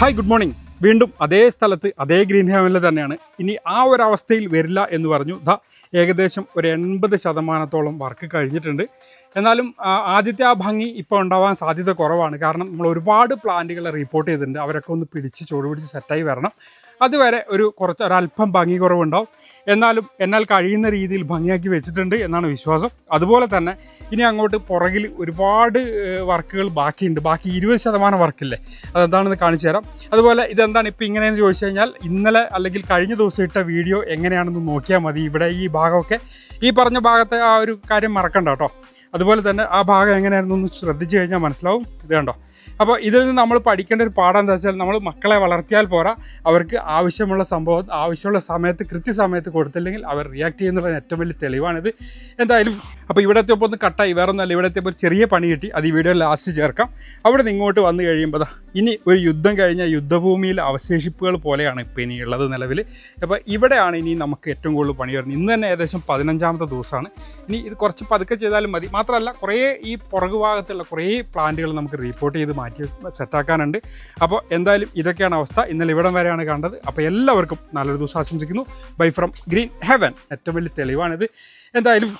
Hi good morning വീണ്ടും അതേ സ്ഥലത്ത് അതേ ഗ്രീൻ ഹാവനിൽ തന്നെയാണ്. ഇനി ആ ഒരു അവസ്ഥയിൽ വരില്ല എന്ന് പറഞ്ഞു. ദ ഏകദേശം ഒരു എൺപത് ശതമാനത്തോളം വർക്ക് കഴിഞ്ഞിട്ടുണ്ട്. എന്നാലും ആദ്യത്തെ ആ ഭംഗി ഇപ്പോൾ ഉണ്ടാവാൻ സാധ്യത കുറവാണ്. കാരണം നമ്മൾ ഒരുപാട് പ്ലാന്റുകളെ റിപ്പോർട്ട് ചെയ്തിട്ടുണ്ട്. അവരൊക്കെ ഒന്ന് പിടിച്ച് ചുവട് പിടിച്ച് സെറ്റായി വരണം. അതുവരെ ഒരു കുറച്ച് ഒരല്പം ഭംഗി കുറവുണ്ടാവും. എന്നാലും എന്നാൽ കഴിയുന്ന രീതിയിൽ ഭംഗിയാക്കി വെച്ചിട്ടുണ്ട് എന്നാണ് വിശ്വാസം. അതുപോലെ തന്നെ ഇനി അങ്ങോട്ട് പുറകിൽ ഒരുപാട് വർക്കുകൾ ബാക്കിയുണ്ട്. ബാക്കി ഇരുപത് ശതമാനം വർക്കില്ലേ? അതെന്താണെന്ന് കാണിച്ചു തരാം. അതുപോലെ ഇതെന്താണ് ഇപ്പോൾ ഇങ്ങനെയെന്ന് ചോദിച്ചു കഴിഞ്ഞാൽ ഇന്നലെ അല്ലെങ്കിൽ കഴിഞ്ഞ ദിവസം ഇട്ട വീഡിയോ എങ്ങനെയാണെന്ന് നോക്കിയാൽ മതി. ഇവിടെ ഈ ഭാഗമൊക്കെ ഈ പറഞ്ഞ ഭാഗത്തെ ആ ഒരു കാര്യം മറക്കണ്ട കേട്ടോ. അതുപോലെ തന്നെ ആ ഭാഗം എങ്ങനെയായിരുന്നു ഒന്ന് ശ്രദ്ധിച്ചു കഴിഞ്ഞാൽ മനസ്സിലാവും. ഇത് കണ്ടോ? അപ്പോൾ ഇതിൽ നിന്ന് നമ്മൾ പഠിക്കേണ്ട ഒരു പാഠം എന്താ വെച്ചാൽ നമ്മൾ മക്കളെ വളർത്തിയാൽ പോരാ. അവർക്ക് ആവശ്യമുള്ള സംഭവം ആവശ്യമുള്ള സമയത്ത് കൃത്യസമയത്ത് കൊടുത്തില്ലെങ്കിൽ അവർ റിയാക്ട് ചെയ്യുന്നുള്ള ഏറ്റവും വലിയ തെളിവാണിത്. എന്തായാലും അപ്പോൾ ഇവിടെ എത്തിയപ്പോൾ ഒന്ന് കട്ടായി വേറെ ഒന്നല്ല ഇവിടെ എത്തിയപ്പോൾ ഒരു ചെറിയ പണി കിട്ടി. അത് ഈ വീഡിയോ ലാസ്റ്റ് ചേർക്കാം. അവിടെ നിന്ന് ഇങ്ങോട്ട് വന്നു കഴിയുമ്പോൾ ഇനി ഒരു യുദ്ധം കഴിഞ്ഞ യുദ്ധഭൂമിയിൽ അവശേഷിപ്പുകൾ പോലെയാണ് ഇപ്പോൾ ഇനി ഉള്ളത് നിലവിൽ അപ്പോൾ ഇവിടെയാണ് ഇനി നമുക്ക് ഏറ്റവും കൂടുതൽ പണി വരുന്നത്. ഇന്ന് തന്നെ ഏകദേശം പതിനഞ്ചാമത്തെ ദിവസമാണ്. ഇനി ഇത് കുറച്ച് പതുക്കെ ചെയ്താലും മതി. മാത്രമല്ല കുറേ ഈ പുറകു ഭാഗത്തുള്ള കുറേ പ്ലാന്റുകൾ നമുക്ക് റിപ്പോർട്ട് ചെയ്ത് മാറ്റി സെറ്റാക്കാനുണ്ട് അപ്പോൾ എന്തായാലും ഇതൊക്കെയാണ് അവസ്ഥ. ഇന്നലെ ഇവിടം വരെയാണ് കണ്ടത്. അപ്പോൾ എല്ലാവർക്കും നല്ലൊരു ദിവസം ആശംസിക്കുന്നു. ബൈ ഫ്രം ഗ്രീൻ ഹെവൻ ഏറ്റവും വലിയ തെളിവാണിത്. എന്തായാലും